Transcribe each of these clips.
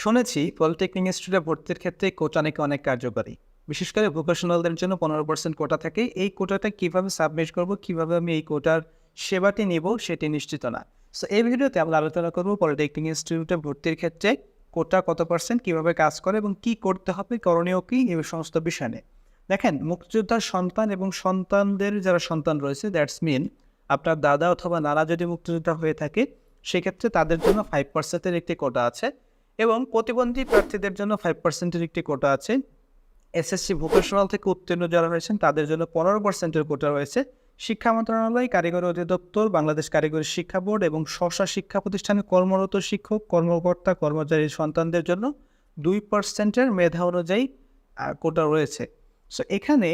শুনেছি পলিটেকনিক ইনস্টিটিউটে ভর্তির ক্ষেত্রে কোটা নাকি অনেক কার্যকরী। বিশেষ করে ভোকেশনালদের জন্য পনেরো পার্সেন্ট কোটা থাকে। এই কোটাটা কীভাবে সাবমিট করব, কীভাবে আমি এই কোটার সেবাটি নিব সেটি নিশ্চিত না। সো এই ভিডিওতে আমরা আলোচনা করব পলিটেকনিক ইনস্টিটিউটে ভর্তির ক্ষেত্রে কোটা কত পার্সেন্ট, কীভাবে কাজ করে এবং কি করতে হবে, করণীয় কী, এই সমস্ত বিষয় নিয়ে। দেখেন, মুক্তিযোদ্ধার সন্তান এবং সন্তানদের যারা সন্তান রয়েছে, দ্যাটস মিন আপনার দাদা অথবা নানা যদি মুক্তিযোদ্ধা হয়ে থাকে, সেক্ষেত্রে তাদের জন্য ফাইভ পার্সেন্টের একটি কোটা আছে। এবং প্রতিবন্ধী প্রার্থীদের জন্য ফাইভ পার্সেন্টের একটি কোটা আছে। এসএসসি ভোকেশনাল থেকে উত্তীর্ণ যারা রয়েছেন, তাদের জন্য পনেরো পার্সেন্টের কোটা রয়েছে। শিক্ষা মন্ত্রণালয়, কারিগরি অধিদপ্তর, বাংলাদেশ কারিগরি শিক্ষা বোর্ড এবং স্বশা শিক্ষা প্রতিষ্ঠানে কর্মরত শিক্ষক, কর্মকর্তা, কর্মচারী সন্তানদের জন্য দুই পার্সেন্টের মেধা অনুযায়ী কোটা রয়েছে। সো এখানে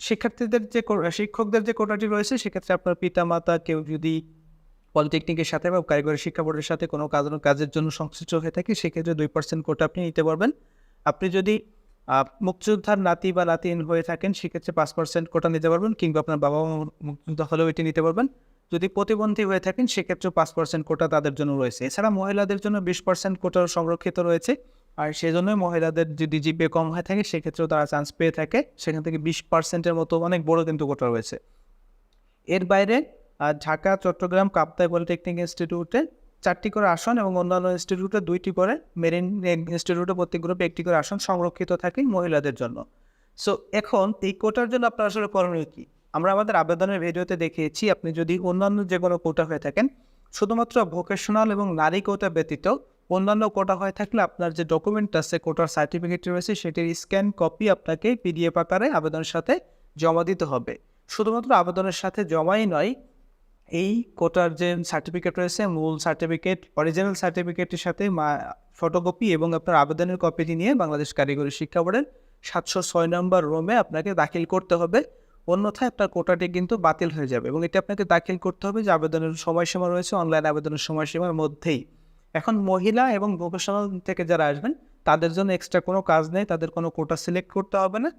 শিক্ষার্থীদের যে শিক্ষকদের যে কোটাটি রয়েছে, সেক্ষেত্রে আপনার পিতা মাতা কেউ যদি পলিটেকনিকের সাথে বা কারিগরি শিক্ষা বোর্ডের সাথে কোনো কাজ কাজের জন্য সংশ্লিষ্ট হয়ে থাকে, সেক্ষেত্রে দুই পার্সেন্ট কোটা আপনি নিতে পারবেন। আপনি যদি মুক্তিযোদ্ধার নাতি বা নাতিন হয়ে থাকেন, সেক্ষেত্রে পাঁচ পার্সেন্ট কোটা নিতে পারবেন কিংবা আপনার বাবা মুক্তিযোদ্ধা হলেও এটি নিতে পারবেন। যদি প্রতিবন্ধী হয়ে থাকেন, সেক্ষেত্রেও পাঁচ পার্সেন্ট কোটা তাদের জন্য রয়েছে। এছাড়া মহিলাদের জন্য বিশ পার্সেন্ট কোটা সংরক্ষিত রয়েছে। আর সেজন্যই মহিলাদের যদি জিপে কম হয়ে থাকে, সেক্ষেত্রেও তারা চান্স পেয়ে থাকে। সেখান থেকে বিশ পার্সেন্টের মতো অনেক বড় কিন্তু কোটা রয়েছে। এর বাইরে ঢাকা, চট্টগ্রাম, কাপ্তাই পলিটেকনিক ইনস্টিটিউটে চারটি করে আসন এবং অন্যান্য ইনস্টিটিউটে দুইটি করে মেরিন ইনস্টিটিউটে প্রত্যেক গ্রুপে একটি করে আসন সংরক্ষিত থাকে মহিলাদের জন্য। সো এখন এই কোটার জন্য আপনার আসলে করণীয় কী? আমরা আমাদের আবেদনের ভিডিওতে দেখিয়েছি, আপনি যদি অন্যান্য যে কোনো কোটা হয়ে থাকেন, শুধুমাত্র ভোকেশনাল এবং নারী কোটা ব্যতীত অন্যান্য কোটা হয়ে থাকলে আপনার যে ডকুমেন্ট আছে কোটার সার্টিফিকেট রয়েছে, সেটির স্ক্যান কপি আপনাকে পিডিএফ আকারে আবেদনের সাথে জমা দিতে হবে। শুধুমাত্র আবেদনের সাথে জমাই নয় এই কোটার যে সার্টিফিকেট রয়েছে, মূল সার্টিফিকেট অরিজিনাল সার্টিফিকেটের সাথে ফটোকপি এবং আপনার আবেদনের কপিটি নিয়ে বাংলাদেশ কারিগরি শিক্ষা বোর্ডের সাতশো ছয় নম্বর রোমে আপনাকে দাখিল করতে হবে। অন্যথায় আপনার কোটাটি কিন্তু বাতিল হয়ে যাবে এবং এটি আপনাকে দাখিল করতে হবে যে আবেদনের সময়সীমা রয়েছে অনলাইন আবেদনের সময়সীমার মধ্যেই। এখন মহিলা এবং ভোকেশনাল থেকে যারা আসবেন, তাদের জন্য এক্সট্রা কোনো কাজ নেই, তাদের কোনো কোটা সিলেক্ট করতে হবে না।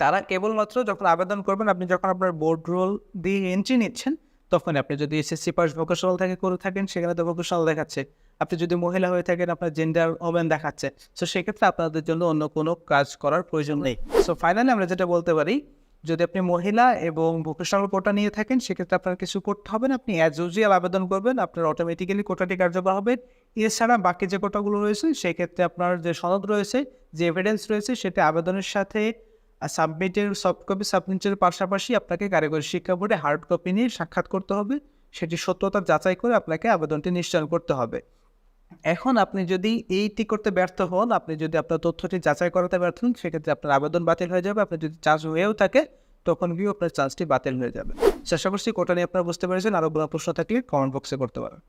তারা কেবলমাত্র যখন আবেদন করবেন, আপনি যখন আপনার বোর্ড রোল দিয়ে এন্ট্রি নিচ্ছেন তখন আপনি যদি এসএসসি পাস ভোকেশনাল থেকে করে থাকেন, সেখানে তো ভোকেশনাল দেখাচ্ছে। আপনি যদি মহিলা হয়ে থাকেন, আপনার জেন্ডার ওমেন দেখাচ্ছে। সো সেক্ষেত্রে আপনাদের জন্য অন্য কোনো কাজ করার প্রয়োজন নেই। সো ফাইনালি আমরা যেটা বলতে পারি, যদি আপনি মহিলা এবং ভোকেশনাল কোটা নিয়ে থাকেন, সেক্ষেত্রে আপনার কিছু করতে হবে না। আপনি অ্যাজ ইউজুয়াল আবেদন করবেন, আপনার অটোমেটিক্যালি কোটাটি কার্যকর হবে। এছাড়া বাকি যে কোটাগুলো রয়েছে, সেক্ষেত্রে আপনার যে সনদ রয়েছে, যে এভিডেন্স রয়েছে, সেটা আবেদনের সাথে সাবমিটের সফট কপি সাবমিটের পাশাপাশি আপনাকে কারিগরি শিক্ষা বোর্ডে হার্ড কপি নিয়ে সাক্ষাৎ করতে হবে। সেটি সত্যতা যাচাই করে আপনাকে আবেদনটি নিশ্চয়ন করতে হবে। এখন আপনি যদি এইটি করতে ব্যর্থ হন, আপনি যদি আপনার তথ্যটি যাচাই করাতে ব্যর্থ হন, সেক্ষেত্রে আপনার আবেদন বাতিল হয়ে যাবে। আপনার যদি চার্জ হয়েও থাকে, তখন গিয়েও আপনার চার্জটি বাতিল হয়ে যাবে। চেষ্টা করছি কোটা নিয়ে আপনারা বুঝতে পেরেছেন। আরও প্রশ্ন থাকলে কমেন্ট বক্সে করতে পারেন।